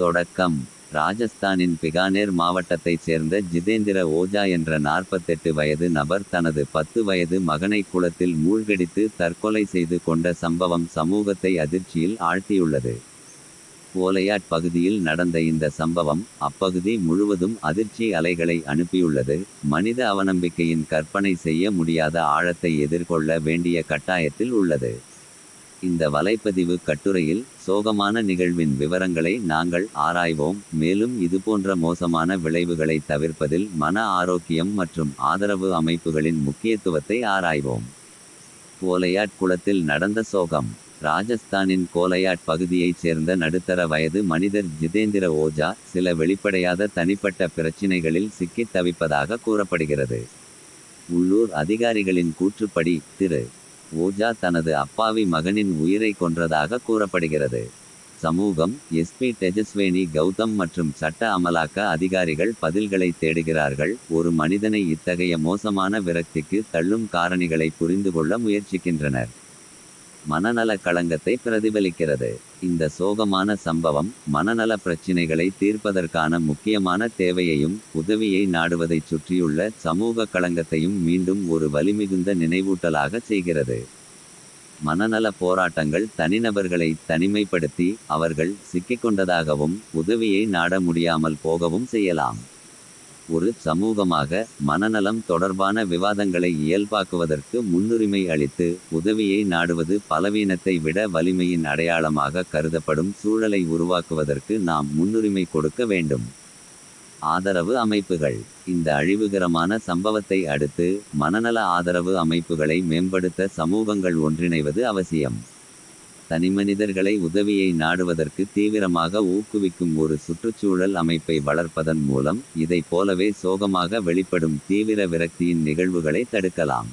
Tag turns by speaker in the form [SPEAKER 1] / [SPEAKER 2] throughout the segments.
[SPEAKER 1] தொடக்கம். ராஜஸ்தானின் பிகானேர் மாவட்டத்தைச் சேர்ந்த ஜிதேந்திர ஓஜா என்ற நாற்பத்தெட்டு வயது நபர் தனது பத்து வயது மகனை குளத்தில் மூழ்கடித்து தற்கொலை செய்து கொண்ட சம்பவம் சமூகத்தை அதிர்ச்சியில் ஆழ்த்தியுள்ளது. ஓலையாட் பகுதியில் நடந்த இந்த சம்பவம் அப்பகுதி முழுவதும் அதிர்ச்சி அலைகளை அனுப்பியுள்ளது. மனித அவநம்பிக்கையின் கற்பனை செய்ய முடியாத ஆழத்தை எதிர்கொள்ள வேண்டிய கட்டாயத்தில் உள்ளது. இந்த வலைப்பதிவு கட்டுரையில் சோகமான நிகழ்வின் விவரங்களை நாங்கள் ஆராய்வோம் மேலும் இதுபோன்ற மோசமான விளைவுகளை தவிர்ப்பதில் மன ஆரோக்கியம் மற்றும் ஆதரவு அமைப்புகளின் முக்கியத்துவத்தை ஆராய்வோம். கோலையாட் குளத்தில் நடந்த சோகம். ராஜஸ்தானின் கோலையாட் பகுதியைச் சேர்ந்த நடுத்தர வயது மனிதர் ஜிதேந்திர ஓஜா சில வெளிப்படையாத தனிப்பட்ட பிரச்சினைகளில் சிக்கித் தவிப்பதாக கூறப்படுகிறது. உள்ளூர் அதிகாரிகளின் கூற்றுப்படி திரு. ஓஜா தனது அப்பாவி மகனின் உயிரை கொன்றதாக கூறப்படுகிறது. சமூகம் எஸ்பி தெஜஸ்வேனி கௌதம் மற்றும் சட்ட அமலாக்க அதிகாரிகள் பதில்களை தேடுகிறார்கள். ஒரு மனிதனை இத்தகைய மோசமான விரக்திக்கு தள்ளும் காரணிகளை புரிந்து கொள்ள முயற்சிக்கின்றனர். மனநல களங்கத்தை பிரதிபலிக்கிறது. இந்த சோகமான சம்பவம் மனநல பிரச்சினைகளை தீர்ப்பதற்கான முக்கியமான தேவையையும் உதவியை நாடுவதைச் சுற்றியுள்ள சமூக களங்கத்தையும் மீண்டும் ஒரு வலிமிகுந்த நினைவூட்டலாக செய்கிறது. மனநல போராட்டங்கள் தனிநபர்களை தனிமைப்படுத்தி அவர்கள் சிக்கிக்கொண்டதாகவும் உதவியை நாட முடியாமல் போகவும் செய்யலாம். ஒரு சமூகமாக மனநலம் தொடர்பான விவாதங்களை இயல்பாக்குவதற்கு முன்னுரிமை அளித்து உதவியை நாடுவது பலவீனத்தை விட வலிமையின் அடையாளமாக கருதப்படும் சூழலை உருவாக்குவதற்கு நாம் முன்னுரிமை கொடுக்க வேண்டும். ஆதரவு அமைப்புகள். இந்த அழிவுகரமான சம்பவத்தை அடுத்து மனநல ஆதரவு அமைப்புகளை மேம்படுத்த சமூகங்கள் ஒன்றிணைவது அவசியம். தனிமனிதர்களை உதவியை நாடுவதற்கு தீவிரமாக ஊக்குவிக்கும் ஒரு சுற்றுச்சூழல் அமைப்பை வளர்ப்பதன் மூலம் இதைப் போலவே சோகமாக வெளிப்படும் தீவிர விரக்தியின் நிகழ்வுகளை தடுக்கலாம்.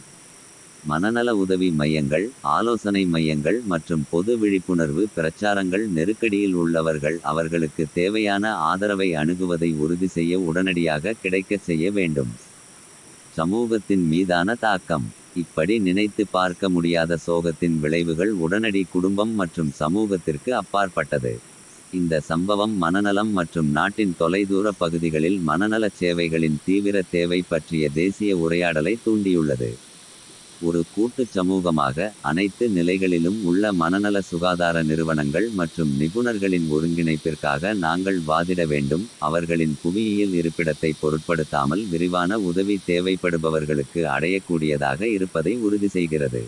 [SPEAKER 1] மனநல உதவி மையங்கள் ஆலோசனை மையங்கள் மற்றும் பொது விழிப்புணர்வு பிரச்சாரங்கள் நெருக்கடியில் உள்ளவர்கள் அவர்களுக்கு தேவையான ஆதரவை அணுகுவதை உறுதி செய்ய உடனடியாக கிடைக்கச் செய்ய வேண்டும். சமூகத்தின் மீதான தாக்கம். இப்படி நினைத்து பார்க்க முடியாத சோகத்தின் விளைவுகள் உடனடி குடும்பம் மற்றும் சமூகத்திற்கு அப்பாற்பட்டது. இந்த சம்பவம் மனநலம் மற்றும் நாட்டின் தொலைதூர பகுதிகளில் மனநலச் சேவைகளின் தீவிர தேவை பற்றிய தேசிய உரையாடலை தூண்டியுள்ளது. ஒரு கூட்டுச் சமூகமாக அனைத்து நிலைகளிலும் உள்ள மனநல சுகாதார நிறுவனங்கள் மற்றும் நிபுணர்களின் ஒருங்கிணைப்பிற்காக நாங்கள் வாதிட வேண்டும். அவர்களின் புவியியல் இருப்பிடத்தை பொருட்படுத்தாமல் விரிவான உதவி தேவைப்படுபவர்களுக்கு அடையக்கூடியதாக இருப்பதை உறுதி செய்கிறது.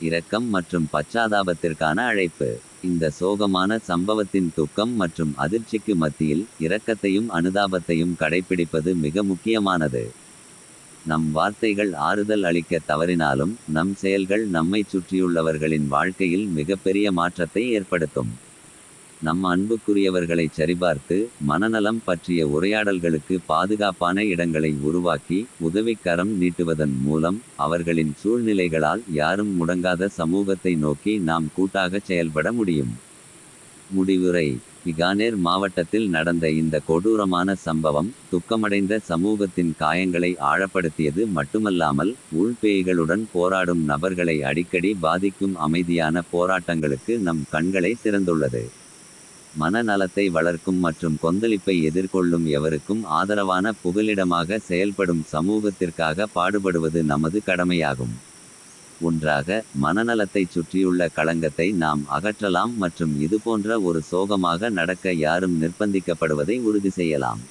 [SPEAKER 1] இரக்கம் மற்றும் பச்சாதாபத்திற்கான அழைப்பு. இந்த சோகமான சம்பவத்தின் துக்கம் மற்றும் அதிர்ச்சிக்கு மத்தியில் இரக்கத்தையும் அனுதாபத்தையும் கடைப்பிடிப்பது மிக முக்கியமானது. நம் வார்த்தைகள் ஆறுதல் அளிக்க தவறினாலும் நம் செயல்கள் நம்மைச் சுற்றியுள்ளவர்களின் வாழ்க்கையில் மிகப்பெரிய மாற்றத்தை ஏற்படுத்தும். நம் அன்புக்குரியவர்களை சரிபார்த்து மனநலம் பற்றிய உரையாடல்களுக்கு பாதுகாப்பான இடங்களை உருவாக்கி உதவிக்கரம் நீட்டுவதன் மூலம் அவர்களின் சூழ்நிலைகளால் யாரும் முடங்காத சமூகத்தை நோக்கி நாம் கூட்டாகச் செயல்பட முடியும். முடிவுரை. பிகானேர் மாவட்டத்தில் நடந்த இந்த கொடூரமான சம்பவம் துக்கமடைந்த சமூகத்தின் காயங்களை ஆழப்படுத்தியது மட்டுமல்லாமல் உள்பேய்களுடன் போராடும் நபர்களை அடிக்கடி பாதிக்கும் அமைதியான போராட்டங்களுக்கு நம் கண்களை திறந்துள்ளது மனநலத்தை வளர்க்கும் மற்றும் கொந்தளிப்பை எதிர்கொள்ளும் எவருக்கும் ஆதரவான புகலிடமாக செயல்படும் சமூகத்திற்காக பாடுபடுவது நமது கடமையாகும். ஒன்றாக மனநலத்தைச் சுற்றியுள்ள களங்கத்தை நாம் அகற்றலாம் மற்றும் இதுபோன்ற ஒரு சோகமாக நடக்க யாரும் நிர்பந்திக்கப்படுவதை உறுதி செய்யலாம்.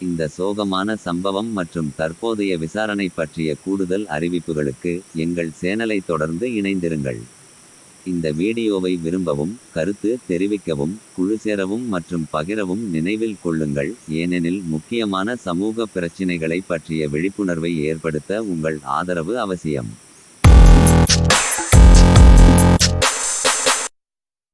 [SPEAKER 1] இந்த சோகமான சம்பவம் மற்றும் தற்போதைய விசாரணை பற்றிய கூடுதல் அறிவிப்புகளுக்கு எங்கள் சேனலை தொடர்ந்து இணைந்திருங்கள். இந்த வீடியோவை விரும்பவும் கருத்து தெரிவிக்கவும் குழு சேரவும் மற்றும் பகிரவும் நினைவில் கொள்ளுங்கள். ஏனெனில் முக்கியமான சமூக பிரச்சினைகளை பற்றிய விழிப்புணர்வை ஏற்படுத்த உங்கள் ஆதரவு அவசியம்.